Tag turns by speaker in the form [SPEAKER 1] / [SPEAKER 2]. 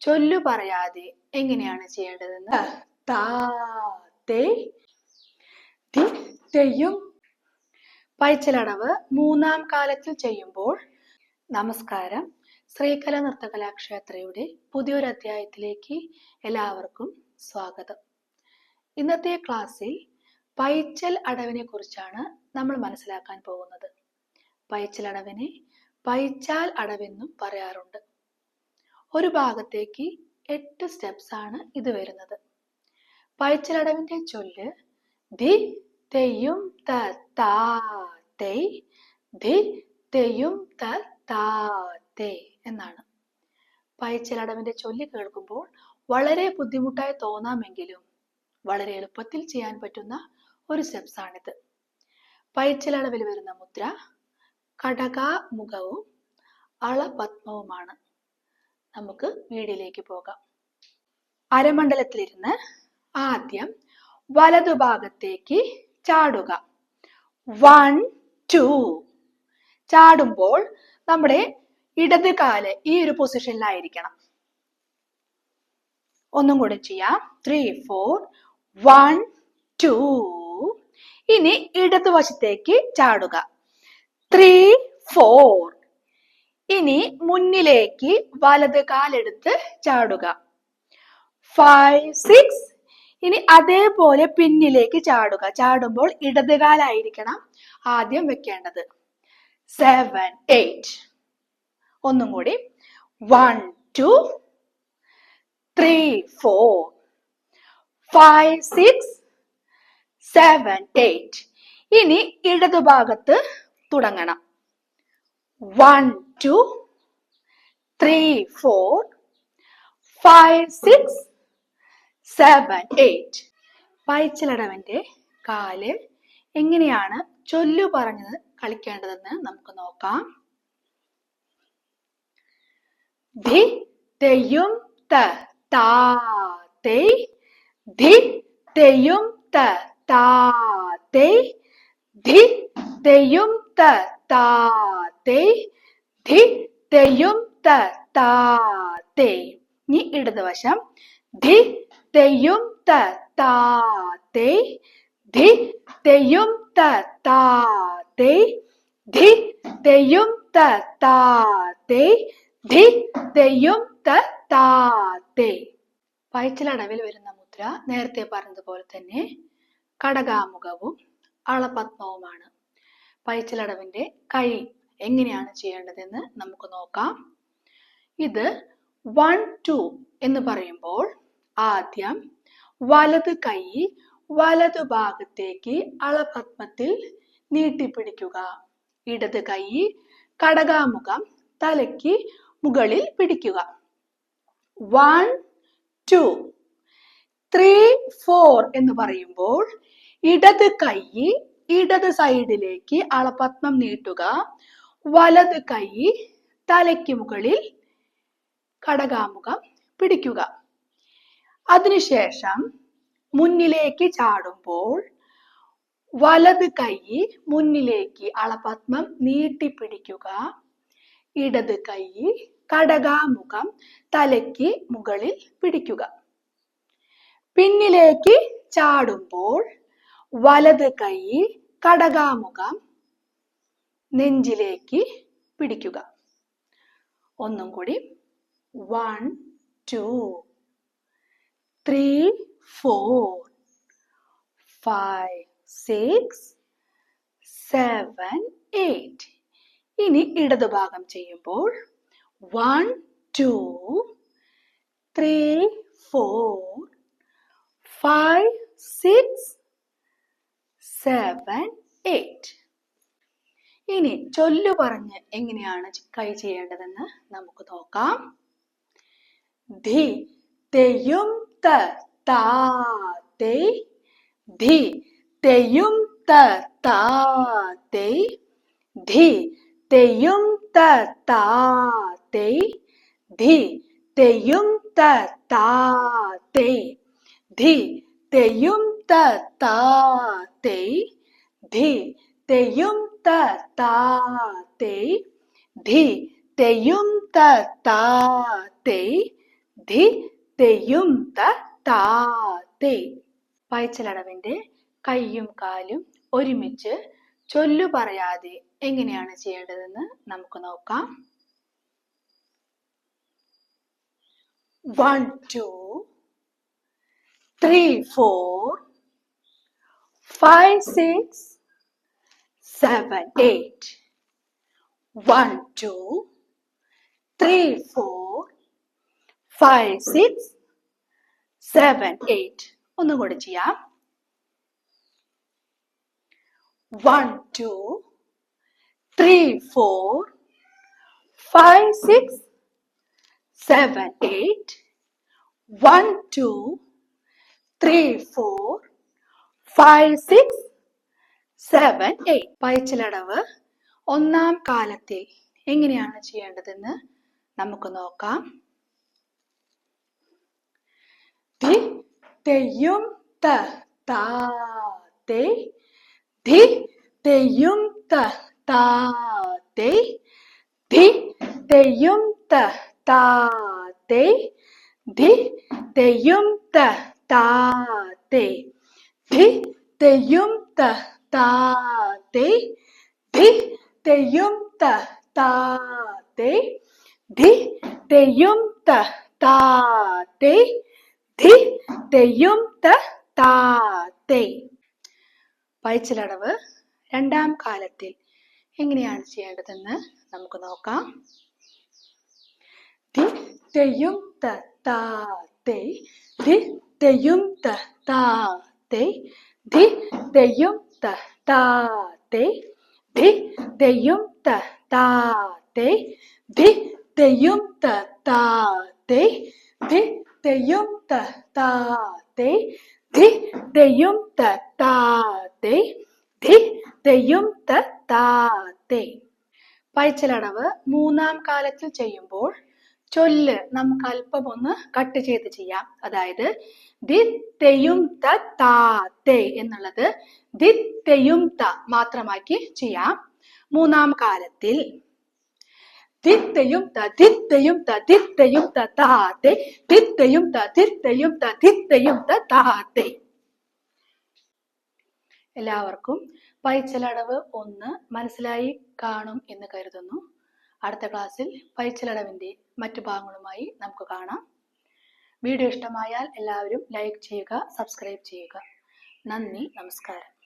[SPEAKER 1] ചൊല്ലു പറയാതെ എങ്ങനെയാണ് ചെയ്യേണ്ടതെന്ന്? താ തേ തി തെയ്യും. പൈച്ചലടവ് മൂന്നാം കാലത്തിൽ ചെയ്യുമ്പോൾ നമസ്കാരം. ശ്രീകല നൃത്തകലാക്ഷേത്രയുടെ പുതിയൊരു അധ്യായത്തിലേക്ക് എല്ലാവർക്കും സ്വാഗതം. ഇന്നത്തെ ക്ലാസ്സിൽ പൈച്ചൽ അടവിനെ കുറിച്ചാണ് നമ്മൾ മനസ്സിലാക്കാൻ പോകുന്നത്. പൈച്ചൽ അടവിനെ പൈച്ചാൽ അടവെന്നും പറയാറുണ്ട്. ഒരു ഭാഗത്തേക്ക് എട്ട് സ്റ്റെപ്സ് ആണ് ഇത് വരുന്നത്. പയച്ചിലടവിന്റെ ചൊല്ല് ധി തെയ്യും ത താ ധി തെയ്യും ത താ തേ എന്നാണ്. പയച്ചിലടവിന്റെ ചൊല്ലി കേൾക്കുമ്പോൾ വളരെ ബുദ്ധിമുട്ടായി തോന്നാമെങ്കിലും വളരെ എളുപ്പത്തിൽ ചെയ്യാൻ പറ്റുന്ന ഒരു സ്റ്റെപ്സ് ആണിത്. പയച്ചിലടവിൽ വരുന്ന മുദ്ര കടകാമുഖവും അളപത്മവുമാണ്. നമുക്ക് വീടിലേക്ക് പോകാം. അരമണ്ഡലത്തിലിരുന്ന് ആദ്യം വലതുഭാഗത്തേക്ക് ചാടുക. വൺ ടു ചാടുമ്പോൾ നമ്മുടെ ഇടത് കാൽ ഈ ഒരു പൊസിഷനിലായിരിക്കണം. ഒന്നും കൂടെ ചെയ്യാം. ത്രീ ഫോർ വൺ ടു ഇനി ഇടതുവശത്തേക്ക് ചാടുക. ത്രീ ഫോർ ഇനി മുന്നിലേക്ക് വലത് കാലെടുത്ത് ചാടുക. ഫൈവ് സിക്സ് ഇനി അതേപോലെ പിന്നിലേക്ക് ചാടുക. ചാടുമ്പോൾ ഇടത് കാലായിരിക്കണം ആദ്യം വെക്കേണ്ടത്. സെവൻ എയ്റ്റ് ഒന്നും കൂടി. One two three four five six seven eight ഇനി ഇടതുഭാഗത്ത് തുടങ്ങണം. One two three four five six seven eight പൈച്ചിലടവന്റെ കാൽ എങ്ങനെയാണ് ചൊല്ലു പറഞ്ഞത് കളിക്കേണ്ടതെന്ന് നമുക്ക് നോക്കാം. ധി തെയ്യും ത താ തെയ്. ധി തെയ്യും ത താ തെയ്. ധി തെയ്യും ത താ തെയ്. ധി തെയ്യും ത താ തേ ഇനി ഇടതുവശം ധി തെയ്യും ത താ തേ ധി തെയ്യും ത താ തേ ധി തെയ്യും ത താ തേ ധി തെയ്യും ത താ തേ. പയച്ചിലടവിൽ വരുന്ന മുദ്ര നേരത്തെ പറഞ്ഞതുപോലെ തന്നെ കടകാമുഖവും അളപത്മവുമാണ് പയച്ചിലടവിന്റെ കൈ എങ്ങനെയാണ് ചെയ്യേണ്ടതെന്ന് നമുക്ക് നോക്കാം. ഇത് വൺ ടു എന്ന് പറയുമ്പോൾ ആദ്യം വലത് കൈ വലതു ഭാഗത്തേക്ക് അളപത്മത്തിൽ നീട്ടിപ്പിടിക്കുക. ഇടത് കൈ കടകാമുഖം തലയ്ക്ക് മുകളിൽ പിടിക്കുക. വൺ ടു ത്രീ ഫോർ എന്ന് പറയുമ്പോൾ ഇടത് കൈ ഇടത് സൈഡിലേക്ക് അളപത്മം നീട്ടുക. വലത് കൈ തലയ്ക്ക് മുകളിൽ കടകാമുഖം പിടിക്കുക. അതിനുശേഷം മുന്നിലേക്ക് ചാടുമ്പോൾ വലത് കൈ മുന്നിലേക്ക് അളപത്മം നീട്ടിപ്പിടിക്കുക. ഇടത് കൈ കടകാമുഖം തലയ്ക്ക് മുകളിൽ പിടിക്കുക. പിന്നിലേക്ക് ചാടുമ്പോൾ വലത് കൈ കടകാമുഖം നെഞ്ചിലേക്ക് പിടിക്കുക. ഒന്നും കൂടി. One two three four five six seven eight ഇനി ഇടതുഭാഗം ചെയ്യുമ്പോൾ one two three four five six seven eight ഇനി ചൊല്ലു പറഞ്ഞ് എങ്ങനെയാണ് കൈ ചെയ്യേണ്ടതെന്ന് നമുക്ക് നോക്കാം. ധി തെയ്യും ത താ തേ ധി തെയ്യും ത താ തേ ധി തെയ്യും ത താ തേ ധി തെയ്യും ത താ തേ ധി തെയ്യും ത താ തേ ധി തെയ്യും ത താ തേ ധി തെയും ത താ തേ ധി തെയും ത താ തേ. പയച്ചലടവിന്റെ കൈയും കാലും ഒരുമിച്ച് ചൊല്ലു പറയാതെ എങ്ങനെയാണ് ചെയ്യേണ്ടതെന്ന് നമുക്ക് നോക്കാം. One two three four five six seven eight. One, two, three, four, five, six, seven, eight. ഒന്നും കൂടി ചെയ്യാം one two three four five six seven eight one two three four five six seven eight പയച്ചിലടവ്. ഒന്നാം കാലത്തിൽ എങ്ങനെയാണ് ചെയ്യേണ്ടതെന്ന് നമുക്ക് നോക്കാം. ധി തെയ്യും ത ധി തെയ്യും ത ധി തെയ്യും ത ധി തെയ്യും തേ. ധി തെയ്യും ത താ തേ ധി തെയ്യും ത താ തേ ധി തെയ്യും ത താ തേ ധി തെയ്യും ത താ തേ പയച്ചിലടവ് രണ്ടാം കാലത്തിൽ എങ്ങനെയാണ് ചെയ്യേണ്ടതെന്ന് നമുക്ക് നോക്കാം. ധി തെയ്യും ത താ തേ. ധി തെയ്യും ത താ തേ. ധി തെയ്യും ത താ തേ ധി തെയ്യും ത താ തേ ധി തെയ്യും ത താ തേ ധി തെയ്യും ത താ തേ ധി തെയ്യും ത താ തേ ധി തെയ്യും ത താ തേ പയച്ചിലടവ് മൂന്നാം കാലത്തിൽ ചെയ്യുമ്പോൾ ചൊല്ല് നമുക്ക് അല്പം ഒന്ന് കട്ട് ചെയ്ത് ചെയ്യാം. അതായത് ദി തെയും ത താ തേ എന്നുള്ളത് ദി തെയും ത മാത്രമാക്കി ചെയ്യാം. മൂന്നാം കാലത്തിൽ ദിത്തയും തതിത്തയും തതിത്തയും ത തിത്തയും തതിത്തയും തതിത്തയും ദിത്തയും ത ദിത്തയും ത ദിത്തയും ത താത്തെ എല്ലാവർക്കും പൈച്ചലടവ് ഒന്ന് മനസ്സിലായി കാണും എന്ന് കരുതുന്നു. അടുത്ത ക്ലാസ്സിൽ പൈച്ചലടവിന്റെ മറ്റു ഭാഗങ്ങളുമായി നമുക്ക് കാണാം. വീഡിയോ ഇഷ്ടമായാൽ എല്ലാവരും ലൈക്ക് ചെയ്യുക സബ്സ്ക്രൈബ് ചെയ്യുക. നന്ദി നമസ്കാരം.